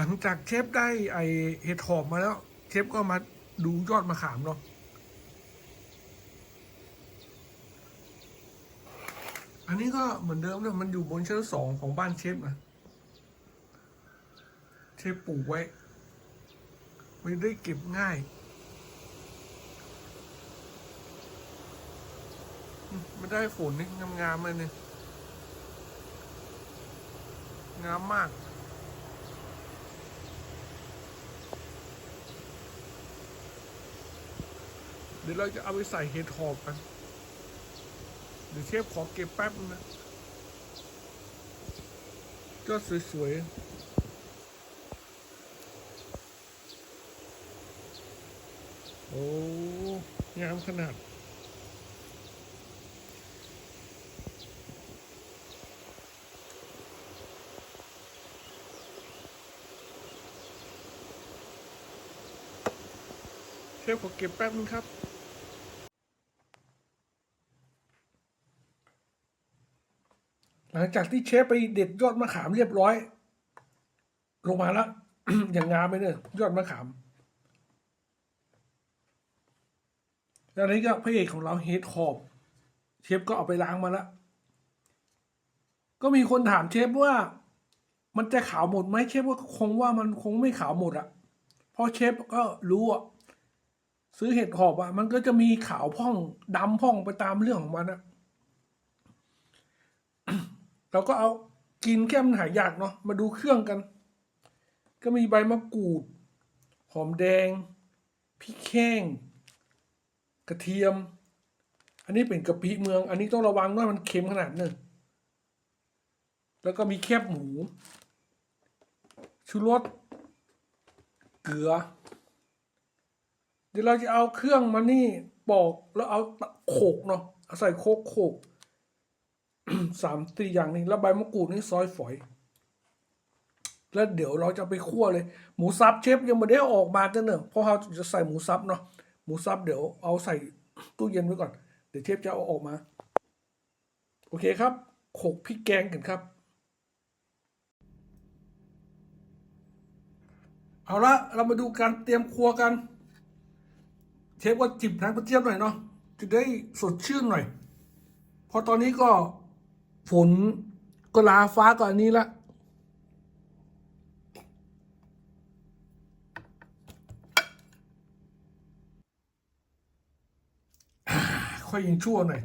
หลังจากเชฟได้ไอเห็ดหอมมาแล้ว เชฟก็มาดูยอดมะขามเนาะอันนี้ก็เหมือนเดิมเลยมันอยู่บนชั้นสองของบ้านเชฟนะเชฟปลูกไว้ ไม่ได้เก็บง่ายไม่ได้ฝนนี่งามๆเลยเนี่ยงามมาก ดี๋ยวเราจะเอาไปใส่เห็ดหอบกัน เดี๋ยวเชฟขอเก็บแป๊บนึงนะก็สวยๆ โอ้งามขนาดเชฟขอเก็บแป๊บนึงครับ ลังจากที่เชฟไปเด็ดยอดมะขามเรียบร้อย ลงมาแล้ว อย่างงามไปเนี่ยยอดมะขามแล้วนนี้ก็พระเอกของเราเฮดขอบเชฟก็เอาไปล้างมาแล้วก็มีคนถามเชฟว่า มันจะขาวหมดไหมเชฟว่าคงว่ามันคงไม่ขาวหมดอะเพราะเชฟก็รู้อะซื้อเห็ดหอบอะมันก็จะมีขาวพ่องดำพ่องไปตามเรื่องของมันอะ เราก็เอากินแค่มันหายยากเนาะมาดูเครื่องกัน ก็มีใบมะกรูด หอมแดงพริกแห้งกระเทียม อันนี้เป็นกะปิเมือง อันนี้ต้องระวังว่ามันเค็มขนาดนึงแล้วก็มีแคบหมูชูรสเกลือ เดี๋ยวเราจะเอาเครื่องมานี่ปอกแล้วเอาโขกเนาะเอาใส่โคกโขก สามสี่อย่างนี้แล้วใบมะกรูดนี่ซอยฝอย แล้วเดี๋ยวเราจะไปคั่วเลย หมูสับเชฟยังไม่ได้ออกมาจ้ะเนอะเพราะเราจะใส่หมูสับเนาะหมูสับเดี๋ยวเอาใส่ตู้เย็นไว้ก่อน เดี๋ยวเชฟจะเอาออกมา โอเคครับโขกพริกแกงกันครับ เอาละเรามาดูการเตรียมครัวกัน เชฟว่าจิบน้ำกระเจี๊ยบหน่อยเนาะจะได้สดชื่นหน่อยเพอตอนนี้ก็ ฝนก็ลาฟ้าก็อันนี้ละค่อยยิงชั่วหน่อย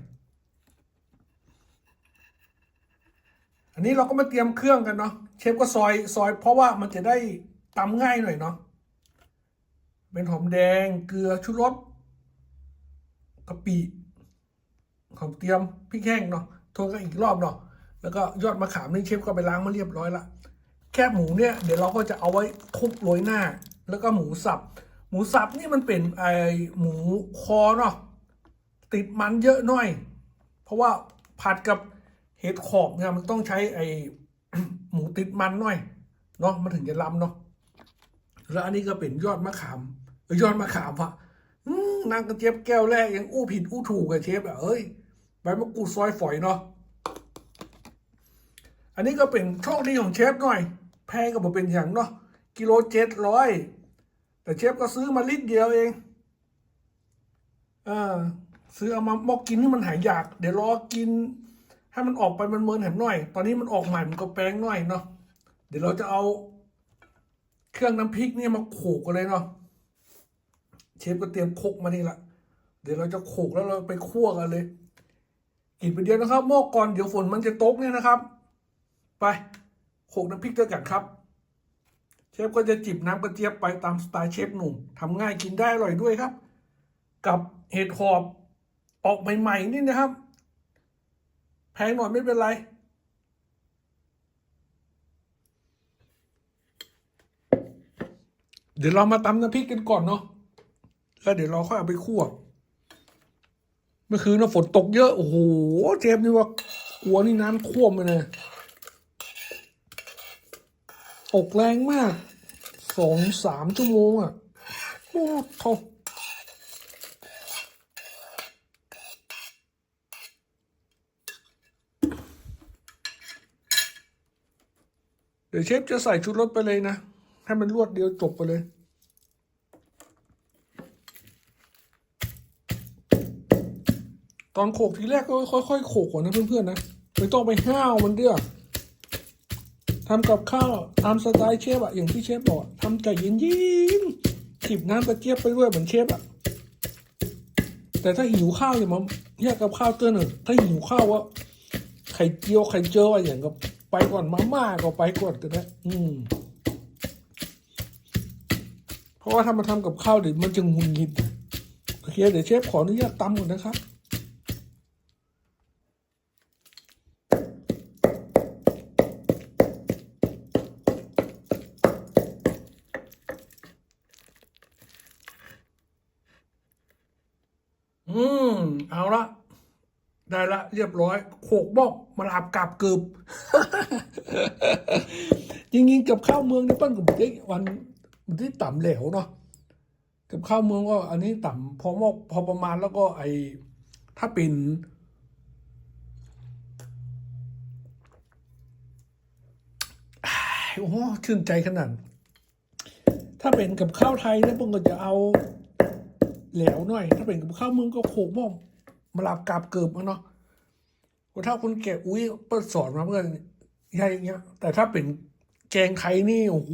อันนี้เราก็มาเตรียมเครื่องกันเนาะ เชฟก็ซอยซอย เพราะว่ามันจะได้ตำง่ายหน่อยเนาะ เป็นหอมแดง เกลือ ชูรสกะปิของเตรียมพริกแห้งเนาะ ทวนกันอีกรอบเนาะแล้วก็ยอดมะขามนี่เชฟก็ไปล้างมาเรียบร้อยละแคบหมูเนี่ยเดี๋ยวเราก็จะเอาไว้คลุกโรยหน้า แล้วก็หมูสับ หมูสับนี่มันเป็นไอหมูคอเนาะติดมันเยอะหน่อย เพราะว่าผัดกับเห็ดขอบเนี่ยมันต้องใช้ไอหมูติดมันหน่อยเนาะมันถึงจะล้ำเนาะแล้วอันนี้ก็เป็นยอดมะขามยอดมะขามวะอืมนางกระเจี๊ยบแก้วแรกยังอู้ผิดอู้ถูกกับเชฟอะเอ้ย ใบมะกรูดซอยฝอยเนาะอันนี้ก็เป็นโชคดีของเชฟหน่อย แพงก็บอกเป็นอย่างเนาะกิโลเจ็ดร้อยแต่เชฟก็ซื้อมาลิตรเดียวเองเออซื้อเอามามอกกินนี่มันหายยาก เดี๋ยวรอกิน ให้มันออกไปมันเมินแหมหน่อย ตอนนี้มันออกใหม่มันก็แปลงหน่อยเนาะเดี๋ยวเราจะเอาเครื่องน้ำพริกนี่มาโขกกันเลยเนาะเชฟก็เตรียมโคกมานี่ละเดี๋ยวเราจะโขกแล้วเราไปคั่วกันเลย อีกินไปเดียวนะครับหม้อก่อนเดี๋ยวฝนมันจะตกเนี่ยนะครับ ไปโขกน้ำพริกด้วยกันครับ เชฟก็จะจิบน้ำกระเจี๊ยบไปตามสไตล์เชฟหนุ่มทำง่ายกินได้อร่อยด้วยครับ กับเห็ดหอบออกใหม่ๆนี่นะครับ แพงหน่อยไม่เป็นไรเดี๋ยวเรามาตำน้ำพริกกันก่อนเนาะ แล้วเดี๋ยวเราค่อยเอาไปคั่ว เมื่อคืนน่ะฝนตกเยอะ โอ้โห เจมนี่ว่ากลัวนี่น้ำท่วมเลยตกแรงมาก สองสามชั่วโมงอะ โอ้โทเดี๋ยวเชฟจะใส่ชุดรสไปเลยนะ ให้มันรวดเดียวจบไปเลย ตอนโขกทีแรกก็ค่อยๆโขกก่อนนะเพื่อนๆนะไม่ต้องไปห้าวมันเด้อทำกับข้าวตามสไตล์เชฟอะอย่างที่เชฟบอกทำใจเย็นๆจิบน้ำกระเจียบไปด้วยเหมือนเชฟอะแต่ถ้าหิวข้าวอย่ามาแยกกับข้าวเตือนเถอะถ้าหิวข้าวว่าไข่เจียวไข่เจียวอะไรอย่างก็ไปก่อนมาม่าก็ไปก่อนก็ได้อืม เพราะว่าถ้ามาทำกับข้าวเดี๋ยวมันจะงุนงิดโอเคเดี๋ยวเชฟขออนุญาตตำก่อนนะครับ อืม เอาละ ได้ละ เรียบร้อยโขกบอกมาลาบกาบเกือบจริงๆกับข้าวเมืองนี่ปั้นกับได้วันมันที่ต่ำเหลวเนาะกับข้าวเมืองก็อันนี้ต่ำพอมอกพอประมาณแล้วก็ไอถ้าเป็นอ้ายโอ้โหชื่นใจขนาด ถ้าเป็นกับข้าวไทยเนี่ยพวกก็จะเอาแหลวหน่อย ถ้าเป็นกับข้าวเมืองก็โขกบ้อมมาลาบกาบเกิบมาเนาะ คนเท่าคนแก่อุ้ยเปิดสอนมาเพื่อนใหญ่อย่างเงี้ย แต่ถ้าเป็นแกงไทยนี่โอ้โห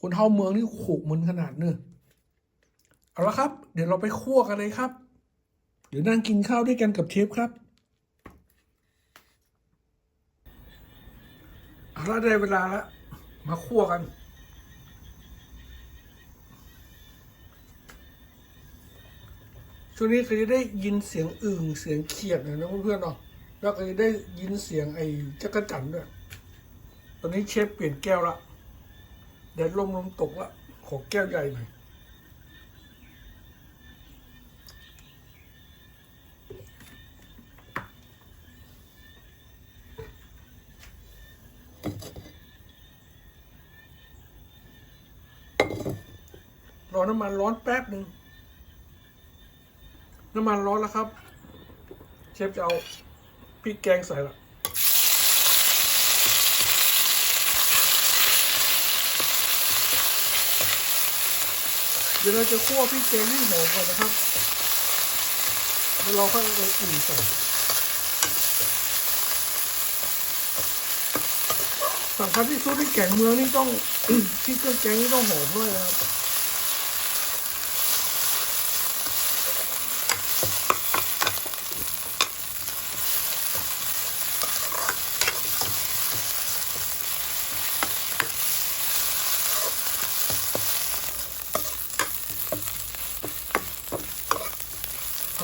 คนเท่าเมืองนี่โขกมันขนาดเนอะเอาละครับ เดี๋ยวเราไปคั่วกันเลยครับเดี๋ยวนั่งกินข้าวด้วยกันกับเชฟครับเอาละได้เวลาแล้วมาคั่วกันช่วงนี้ก็จะได้ยินเสียงอึ่งเสียงเขียดหน่อนะเพื่อนๆเนาะ แล้วก็จะได้ยินเสียงไอ้จักรจันทร์ด้วย ตอนนี้เชฟเปลี่ยนแก้วละแดดลมลมตกละ ขอแก้วใหญ่หน่อยรอน้ำมันร้อนแป๊บหนึ่งน้ำมันร้อนแล้วครับ เชฟจะเอา พริกแกงใส่ละเดี๋ยวเราจะคั่วพริกแกงให้หอมก่อนนะครับแล้วเราค่อยเอาอื่นใส่สำคัญที่สุดที่แกงเมืองนี่ต้องพริกเครื่องแกงนี่ต้องหอมด้วยนะครับ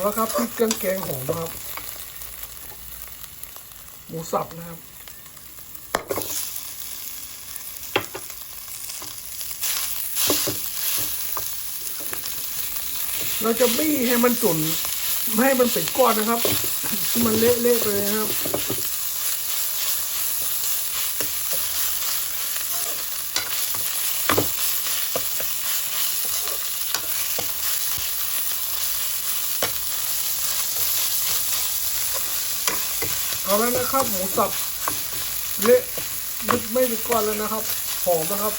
เอาละครับพริกเครื่องแกงหอมนะครับ หมูสับนะครับเราจะบี้ให้มันจุนไม่ให้มันเป็นก้อนนะครับ มันเละๆไปเลยนะครับ เอาแล้วนะครับหมูสับเละไม่ไม่เป็นก้อนแล้วนะครับ หอมนะครับ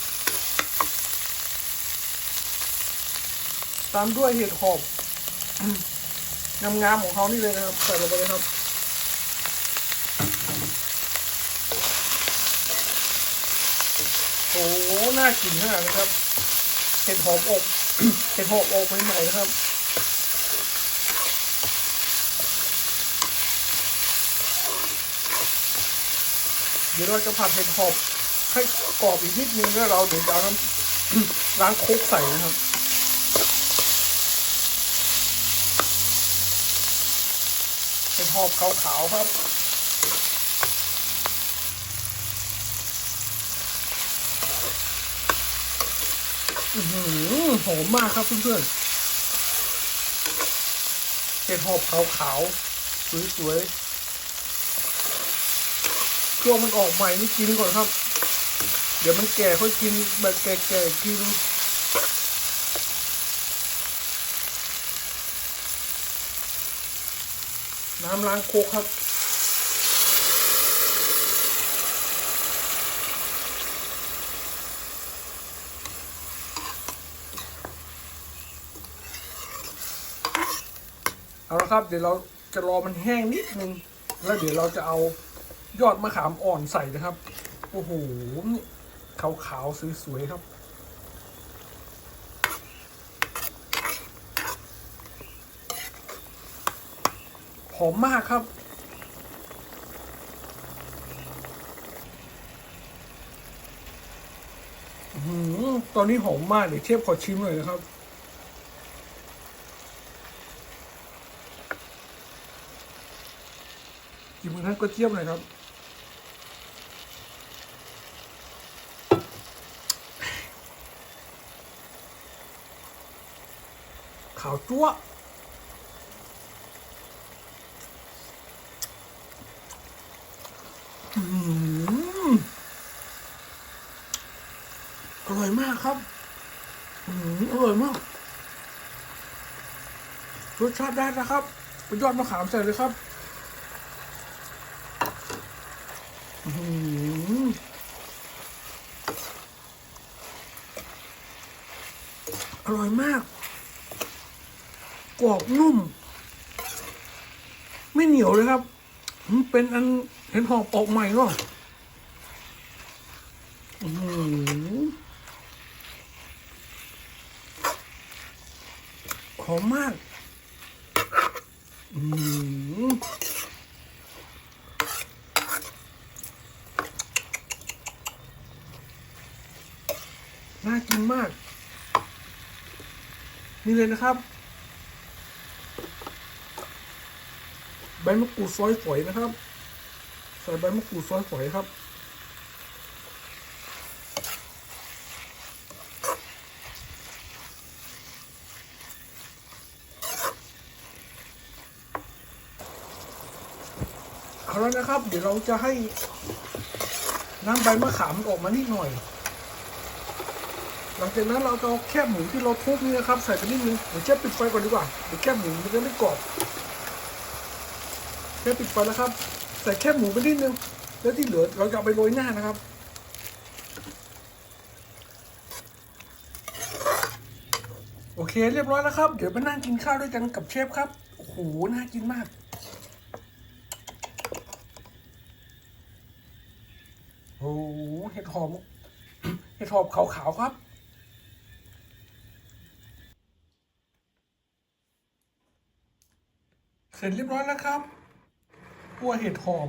ตามด้วยเห็ดหอมงามๆของเขานี่เลยนะครับ ใส่ลงไปเลยครับโอ้หน่ากินขนาดนี้ครับ เห็ดหอมอบ เห็ดหอมอบใหม่ๆนะครับ ดี๋ยวเราจะผัดเห็ดหอมให้กรอบอีกนิดนึงแล้วเราเดี๋ยวจะเอาน้ำล้างโคกใส่นะครับเห็ดหอมขาวๆครับหอมมากครับเพื่อนๆเห็ดหอมขาวๆสวยๆ ช่วงมันออกใหม่นี่กินก่อนครับ เดี๋ยวมันแก่ค่อยกินแบบแก่แก่กินน้ำล้างโคกครับ เอาละครับ เดี๋ยวเราจะรอมันแห้งนิดนึง แล้วเดี๋ยวเราจะเอา ยอดมะขามอ่อนใส่นะครับ โอ้โหนี่ขาวๆสวยๆครับ หอมมากครับหือตอนนี้หอมมากเดี๋ยวเชฟขอชิมหน่อยนะครับกินมันทั้งกระเจี๊ยบหน่อยครับาวจั๊วอร่อยมากครับอร่อยมากรสชาติได้นะครับไปยอดมะขามใส่เลยครับอร่อยมาก กรอบนุ่ม ไม่เหนียวเลยครับ เป็นอันเห็นหอบออกใหม่เนาะอื้อหือหอมมากอืมน่ากินมาก นี่เลยนะครับ ใบมะกรูดซอยฝอยนะครับ ใส่ใบมะกรูดซอยฝอยครับ เอาแล้วนะครับ เดี๋ยวเราจะให้น้ำใบมะขามออกมานิดหน่อย หลังจากนั้นเราจะเอาแคบหมูที่เราทุบนี่นะครับ ใส่ไปนิดนึงเดี๋ยวเชฟปิดไฟก่อนดีกว่าเดี๋ยวแคบหมูมันจะไม่กรอบ เชฟปิดไฟแล้วครับ ใส่แคบหมูไปนิดนึง แล้วที่เหลือเราจะเอาไปโรยหน้านะครับ โอเคเรียบร้อยแล้วครับ เดี๋ยวไปนั่งกินข้าวด้วยกันกับเชฟครับ โอ้โห น่ากินมากโอ้โหเห็ดหอม เห็ดหอมขาวๆครับเสร็จเรียบร้อยแล้วครับ กัวเห็ดหอม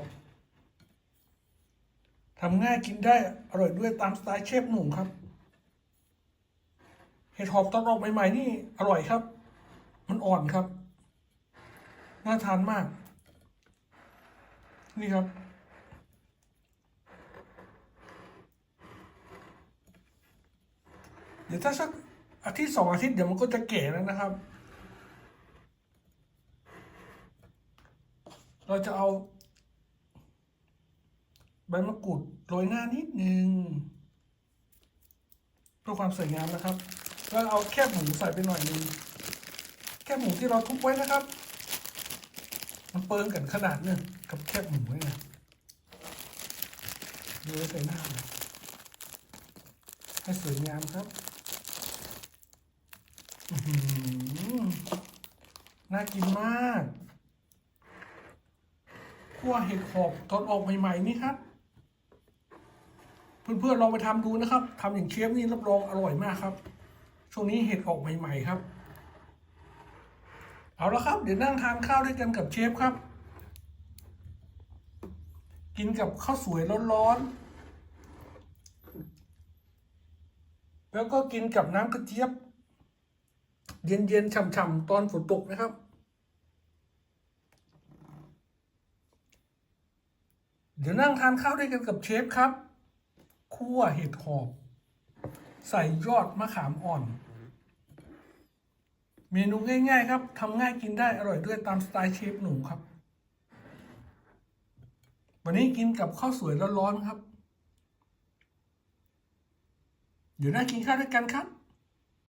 ทำง่ายกินได้อร่อยด้วยตามสไตล์เชฟหนุ่มครับ เห็ดหอมตอนออกใหม่ๆนี่อร่อยครับ มันอ่อนครับ น่าทานมาก นี่ครับ เดี๋ยวถ้าสักอาทิตย์สองอาทิตย์เดี๋ยวมันก็จะแก่แล้วนะครับ เราจะเอา ใบมะกรูดโรยหน้านิดนึงเพื่อความสวยงามนะครับ แล้วเอาแคบหมูใส่ไปหน่อยนึงแคบหมูที่เราทุบไว้นะครับ มันเปิงกันขนาดนึงกับแคบหมูเนี่ยเดี๋ยใส่หน้าให้สวยงามครับน่ากินมาก คั่วเห็ดหอบตอนออกใหม่ๆนี่ครับ เพื่อนๆลองไปทำดูนะครับทำอย่างเชฟนี่รับรองอร่อยมากครับ ช่วงนี้เห็ดออกใหม่ๆครับ เอาละครับ เดี๋ยวนั่งทานข้าวด้วยกันกับเชฟครับ กินกับข้าวสวยร้อนๆแล้วก็กินกับน้ำกระเจี๊ยบ เย็นๆฉ่ำๆตอนฝนตกนะครับ เดี๋ยวนั่งทานข้าวด้วยกันกับเชฟครับคั่วเห็ดหอบ ใส่ยอดมะขามอ่อน เมนูง่ายๆครับทำง่ายกินได้อร่อยด้วยตามสไตล์เชฟหนุ่มครับ วันนี้กินกับข้าวสวยร้อนๆครับ เดี๋ยวนั่งกินข้าวด้วยกันครับ